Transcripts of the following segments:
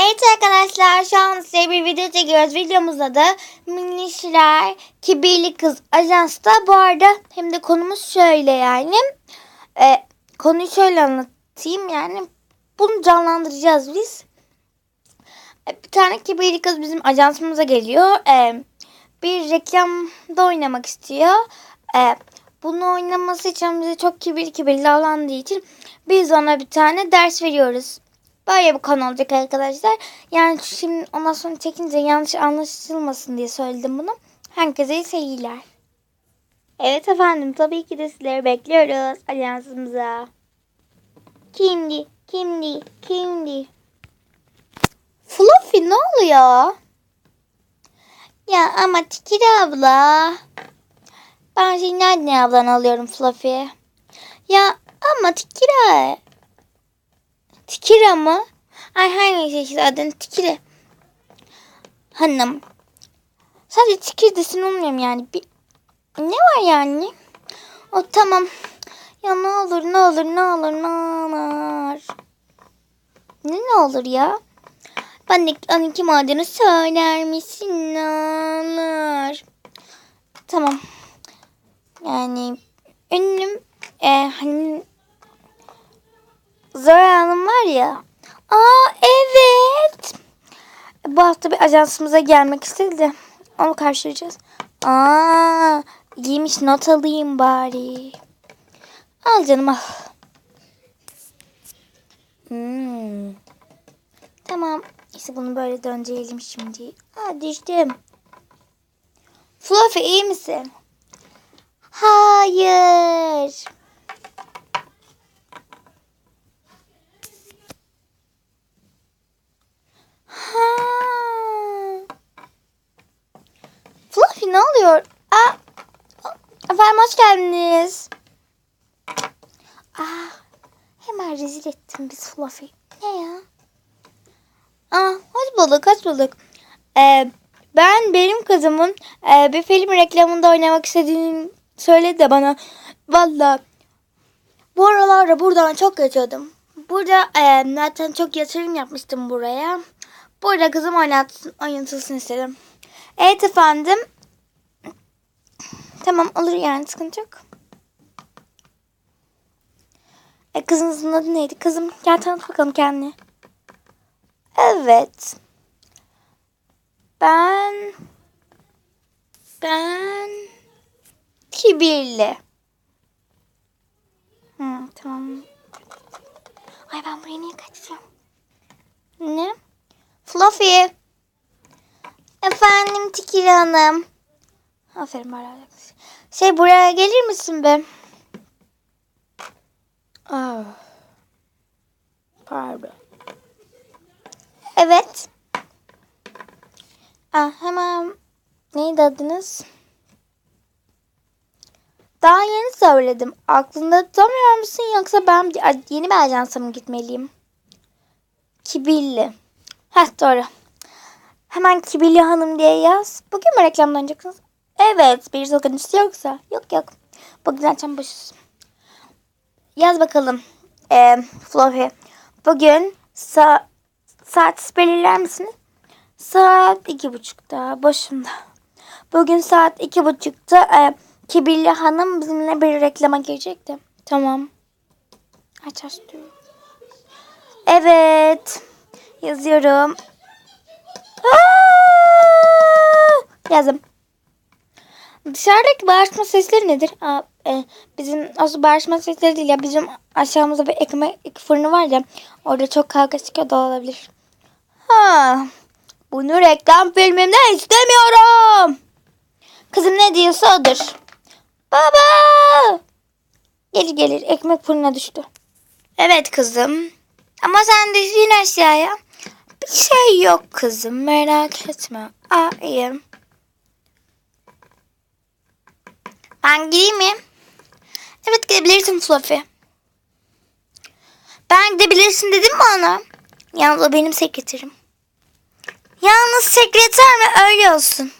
Evet arkadaşlar şu an size bir video çekiyoruz. Videomuzda da Minişler Kibirli Kız Ajans'ta bu arada hem de konumuz şöyle yani. E, konuyu şöyle anlatayım yani. Bunu canlandıracağız biz. E, bir tane kibirli kız bizim ajansımıza geliyor. E, bir reklamda oynamak istiyor. E, bunu oynaması için bize çok kibirli kibirli davrandığı için biz ona bir tane ders veriyoruz. Böyle bir konu olacak arkadaşlar. Yani şimdi ondan sonra çekince yanlış anlaşılmasın diye söyledim bunu. Herkese iyi seyirler. Evet efendim tabii ki de sizleri bekliyoruz ajansımıza. Kimdi? Kimdi? Kimdi? Fluffy ne oluyor? Ya ama Tikir abla. Ben seni nereden ablan alıyorum Fluffy? Ya ama Tikira. Tikira mı? Ay neyse işte adın Tikira. Hanım. Sadece Tikir desin olmuyorum yani. Bir... Ne var yani? O tamam. Ya ne olur ne olur ne olur ne olur. Ne ne olur ya? Ben de 12 madeni söyler misin ne olur. Tamam. Yani ünlüm e, hani Zora Hanım var ya. Aa evet. Bu hafta bir ajansımıza gelmek istedi onu karşılayacağız. Aa iyiymiş not alayım bari. Al canım al. Hmm. Tamam. İşte bunu böyle döndürelim şimdi. Aa düştüm. Fluffy iyi misin? Hayır. Ha. Fluffy ne oluyor? Aa, efendim hoş geldiniz. Aa, hemen rezil ettim biz Fluffy. Ne ya? Aa, hoş bulduk, hoş bulduk. Ee, ben benim kızımın e, bir film reklamında oynamak istediğini söyledi de bana. Valla bu aralarda buradan çok geçiyordum. Burada e, zaten çok yatırım yapmıştım buraya. Burada kızım oynatsın, oynatılsın istedim. Evet efendim. Tamam olur yani sıkıntı yok. E, kızınızın adı neydi? Kızım gel tanıt bakalım kendini. Evet. Ben ben kibirli. Hı, tamam. Ay ben buraya niye kaçacağım? Ne? Fluffy. Efendim Tikir Hanım. Aferin bana. Şey buraya gelir misin be? Ah. Pardon. Evet. Ah, hemen neydi adınız? Daha yeni söyledim. Aklında tutamıyor musun yoksa ben yeni bir ajansa mı gitmeliyim? Kibirli. Heh doğru. Hemen Kibirli Hanım diye yaz. Bugün mü reklamlanacaksınız? Evet. Bir sakıncası yoksa. Yok yok. Bugün zaten boşuz. Yaz bakalım. Ee, Fluffy. Bugün sa saat belirler misiniz? Saat iki buçukta. Başımda. Bugün saat iki buçukta e, Kibirli Hanım bizimle bir reklama girecekti. Tamam. Aç aç diyorum. Evet. Yazıyorum. Aa! Yazdım. Dışarıdaki bağırma sesleri nedir? Aa, e, bizim aslında bağırma sesleri değil ya. Bizim aşağımızda bir ekmek fırını var ya. Orada çok kavga çıkıyor da olabilir. Ha, bunu reklam filmimde istemiyorum. Kızım ne diyorsa odur. Baba! Gelir gelir ekmek fırına düştü. Evet kızım. Ama sen düştün aşağıya. Şey yok kızım merak etme. İyiyim. Ben gideyim mi? Evet gidebilirsin Fluffy. Ben gidebilirsin dedim mi ona? Yalnız o benim sekreterim. Yalnız sekreter mi? Öyle olsun.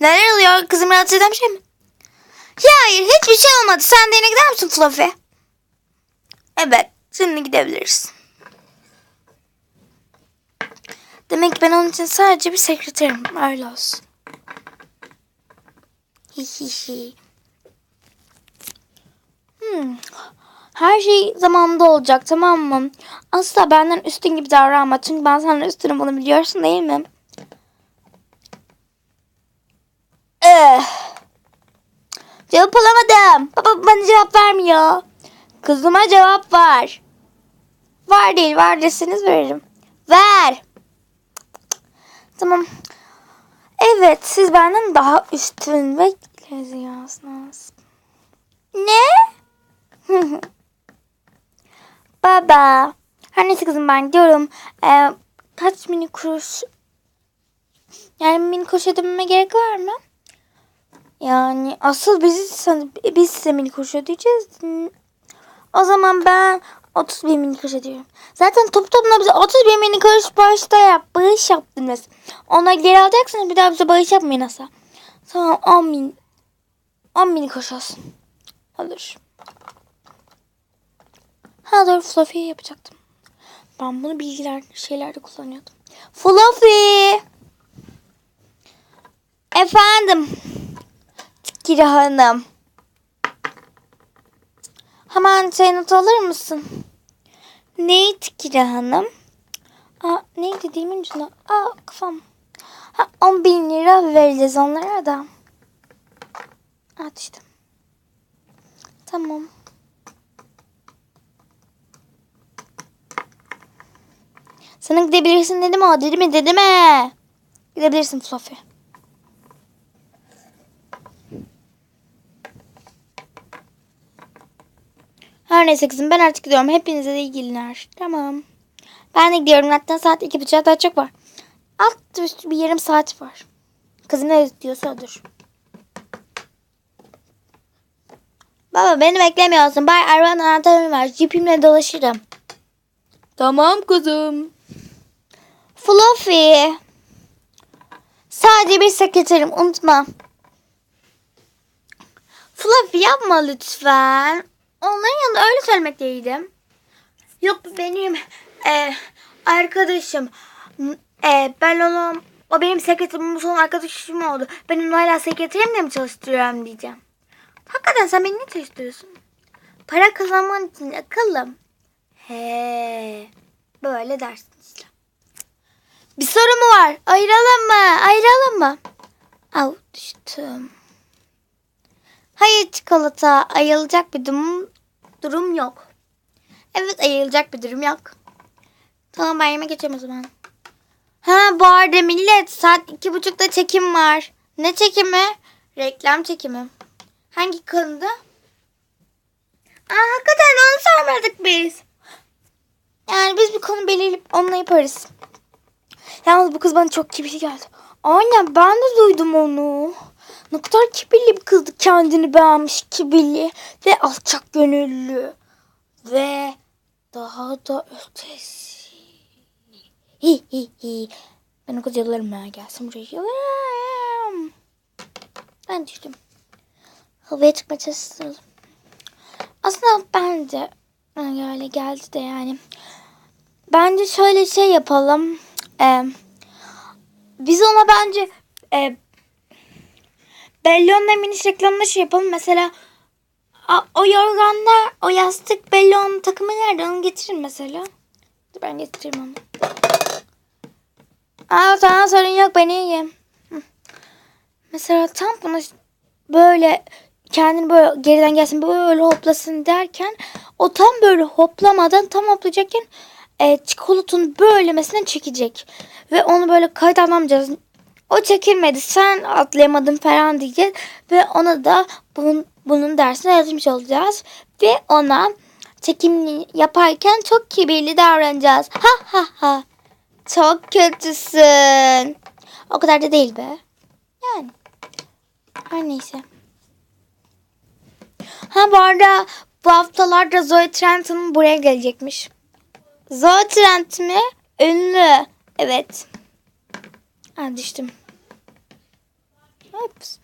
Neler oluyor? Kızım rahatsız eden bir şey mi? Ya hayır hiçbir şey olmadı. Sen de yine gider misin Fluffy? Evet. Şimdi gidebiliriz. Demek ben onun için sadece bir sekreterim. Öyle olsun. Hihihi. Hmm. Her şey zamanında olacak tamam mı? Asla benden üstün gibi davranma. Çünkü ben senden üstünüm bunu biliyorsun değil mi? Eh. Cevap alamadım. Baba bana cevap vermiyor. Kızıma cevap var. Var değil var deseniz veririm. Ver. Tamam. Evet siz benden daha üstün ve leziyorsunuz. Ne? Baba. Her neyse kızım ben gidiyorum. Ee, kaç mini kuruş? Yani mini kuruş ödememe gerek var mı? Yani asıl bizi biz size mini kuruş ödeyeceğiz. O zaman ben 30 bin mini kuruş ödüyorum. Zaten top topuna bize 30 bin mini kuruş bağışta yap, bağış yaptınız. Ona geri alacaksınız bir daha bize bağış yapmayın asla. Tamam 10 bin 10 mini kuruş olsun. Olur. Ha doğru Fluffy yapacaktım. Ben bunu bilgiler şeylerde kullanıyordum. Fluffy! Efendim. Kira Hanım. Hemen çayını alır mısın? Neydi Kira Hanım? Aa, neydi dilimin ucunda? Aa kafam. Ha, 10 bin lira vereceğiz onlara da. İşte. Tamam. Sana gidebilirsin dedim o. Dedi mi? Dedi mi? Gidebilirsin Fluffy. Her neyse kızım ben artık gidiyorum. Hepinize de iyi günler. Tamam. Ben de gidiyorum. Hatta saat iki buçuğa daha çok var. Alt üstü bir yarım saat var. Kızım ne diyorsa odur. Baba beni beklemiyorsun. Bay arabanın anahtarını ver. Jeepimle dolaşırım. Tamam kızım. Fluffy. Sadece bir sekreterim unutma. Fluffy yapma lütfen. Onların yanında öyle söylemekteydim. Yok bu benim e, arkadaşım. E, ben onu o benim sekreterim, bu son arkadaşım oldu. Ben onu hala sekreterimle mi çalıştırıyorum diyeceğim. Hakikaten sen beni ne çalıştırıyorsun? Para kazanman için akıllım. He, böyle dersin işte. Bir soru mu var? Ayıralım mı? Ayıralım mı? Au düştüm. Hayır çikolata. Ayılacak bir durum, durum yok. Evet ayılacak bir durum yok. Tamam ben yemek geçeyim o zaman. Ha bu arada millet saat iki buçukta çekim var. Ne çekimi? Reklam çekimi. Hangi konuda? Aa, hakikaten onu sormadık biz. Yani biz bir konu belirleyip onunla yaparız. Yalnız bu kız bana çok kibirli geldi. Aynen ben de duydum onu. Ne kadar kibirli bir kızdı kendini beğenmiş kibirli ve alçak gönüllü. Ve daha da ötesi. Hi hi hi. Ben o kız yalarım ha gelsin buraya yalarım. Ben düştüm. Havaya çıkmaya çalıştım. Aslında bence öyle geldi de yani. Bence şöyle şey yapalım. Ee, biz ona bence e, Bellon'la miniş reklamında şey yapalım. Mesela a, o yorganlar, o yastık Bellon takımı nerede? Onu getirin mesela. Dur ben getireyim onu. Aa tamam sorun yok ben iyiyim. Mesela tam bunu böyle kendini böyle geriden gelsin böyle hoplasın derken o tam böyle hoplamadan tam hoplayacakken e, çikolatanın böylemesine çekecek. Ve onu böyle kayıt alamayacağız. O çekilmedi sen atlayamadın falan diyeceğiz. Ve ona da bunun, bunun dersine yazmış olacağız. Ve ona çekimini yaparken çok kibirli davranacağız. Ha ha ha. Çok kötüsün. O kadar da değil be. Yani. Her neyse. Ha bu arada bu haftalarda Zoe Trenton buraya gelecekmiş. Zoe Trent mi? Ünlü. Evet. Ha düştüm. Ups.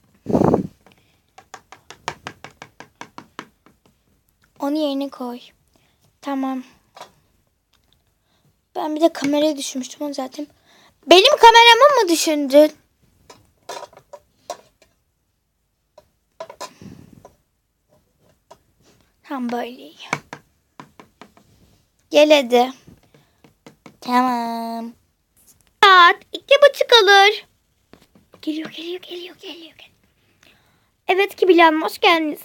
Onu yerine koy. Tamam. Ben bir de kameraya düşmüştüm onu zaten. Benim kameramı mı düşündün? Tam böyle. Gel hadi. Tamam. Saat olur. Geliyor, geliyor, geliyor, geliyor. Evet ki Hanım, hoş geldiniz.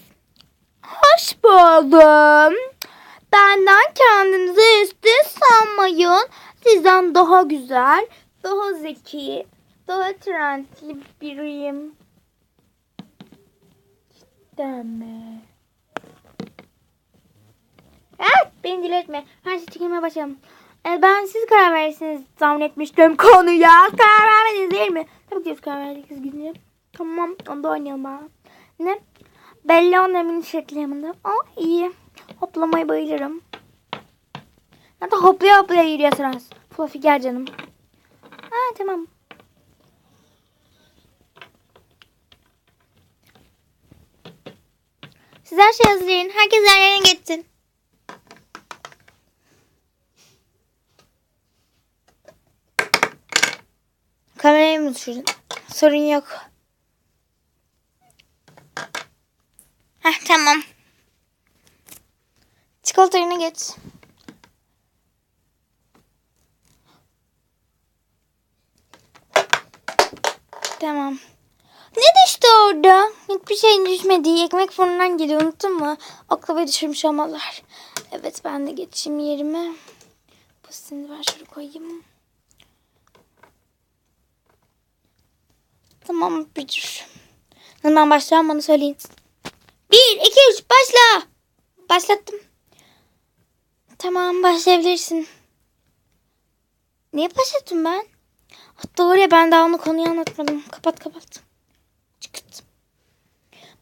Hoş buldum. Benden kendinizi üstün sanmayın. Sizden daha güzel, daha zeki, daha trendli biriyim. Cidden mi? Evet, beni diletme. Her şey çekilmeye başlayalım. Ee, ben siz karar verirsiniz zannetmiştim konuya. Karar vermediniz değil mi? Tabii ki karar verdiniz günü. Tamam, onda oynayalım ha. Ne? Belli onların şekli yanında. Aa iyi. Hoplamayı bayılırım. Hatta hoplaya hoplaya yürüyorsunuz. Fluffy gel canım. Ha tamam. Siz her şey hazırlayın. Herkes yerlerine geçsin. Mı düşürdün? Sorun yok. Heh tamam. Çikolata yerine geç. Tamam. Ne düştü orada? Hiçbir şey düşmedi. Ekmek fırından geliyor. Unuttun mu? Oklava düşürmüş olmalılar. Evet ben de geçeyim yerime. Şimdi ben şöyle koyayım. Tamam bir dur. Hemen başlayalım bana söyleyin. Bir, iki, üç, başla. Başlattım. Tamam başlayabilirsin. Niye başlattım ben? Doğru ya ben daha onu konuyu anlatmadım. Kapat kapat. Çıkıt.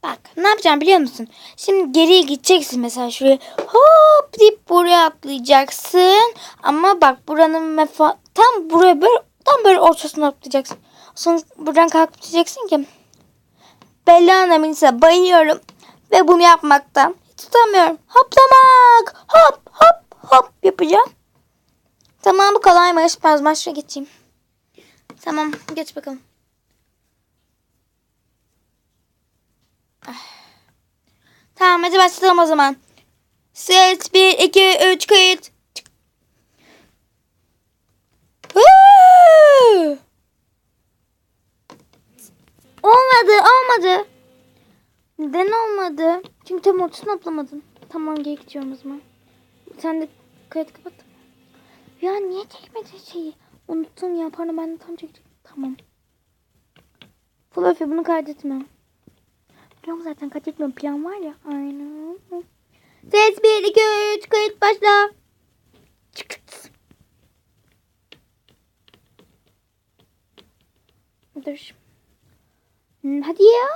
Bak ne yapacağım biliyor musun? Şimdi geriye gideceksin mesela şuraya. Hop deyip buraya atlayacaksın. Ama bak buranın mefa tam buraya böyle tam böyle ortasına atlayacaksın. Sonra buradan kalkıp diyeceksin ki Bella Melisa bayılıyorum ve bunu yapmaktan tutamıyorum. Hoplamak hop hop hop yapacağım. Tamam bu kolaymış. Ben başa geçeyim. Tamam geç bakalım. Tamam hadi başlayalım o zaman. Set 1, 2, 3 kayıt. Woo! Olmadı, olmadı. Neden olmadı? Çünkü tam ortasına atlamadım. Tamam geri gidiyorum o zaman. Sen de kayıt kapat. Ya niye çekmedin şeyi? Unuttum ya. Pardon ben de tam çekecektim. Tamam. Fluffy bunu kaydetme. Biliyorum zaten kaydetmiyorum. Plan var ya. Aynen. Ses 1, 2, 3 kayıt başla. Çıkıt. Dur. Hmm, Hadi ya.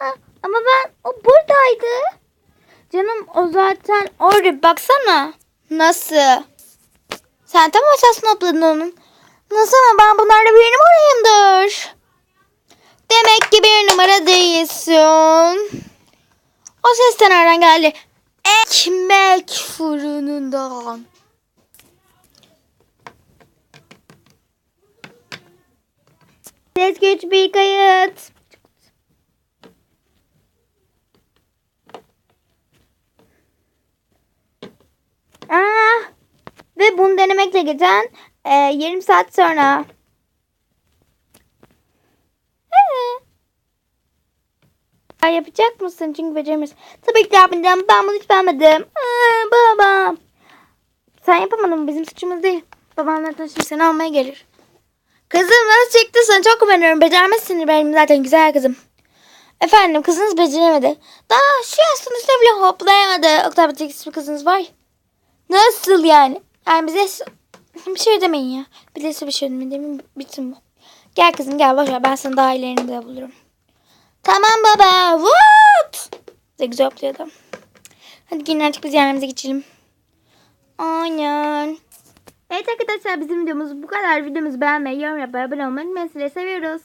Ah, ama ben o buradaydı. Canım o zaten orada baksana. Nasıl? Sen tam aşağısına atladın onun. Nasıl ama ben bunlarla bir numarayımdır. Demek ki bir numara değilsin. O ses de nereden geldi? Ekmek fırınından. Ses güç bir kayıt. Aa, ve bunu denemekle geçen e, yarım saat sonra. Ee. Ya Yapacak mısın? Çünkü beceremiyorsun. Tabii ki yapmayacağım. Ben bunu hiç beğenmedim. Aa, baba. Sen yapamadın mı? Bizim suçumuz değil. Babam zaten şimdi seni almaya gelir. Kızım nasıl çekti sana çok güveniyorum. Becermezsin benim zaten güzel kızım. Efendim kızınız beceremedi. Daha şu yaşın üstüne bile hoplayamadı. O kadar beceriksiz bir kızınız var. Nasıl yani? Yani bize bir şey demeyin ya. Bir de bir şey demeyin. Bitsin bu. Gel kızım gel boş ver. Ben sana daha ilerini de bulurum. Tamam baba. What? Ne güzel hopladı. Hadi gelin artık biz yerlerimize geçelim. Aynen. Evet arkadaşlar bizim videomuz bu kadar. Videomuzu beğenmeyi, yorum yapmayı, abone olmayı unutmayın. Sizleri seviyoruz.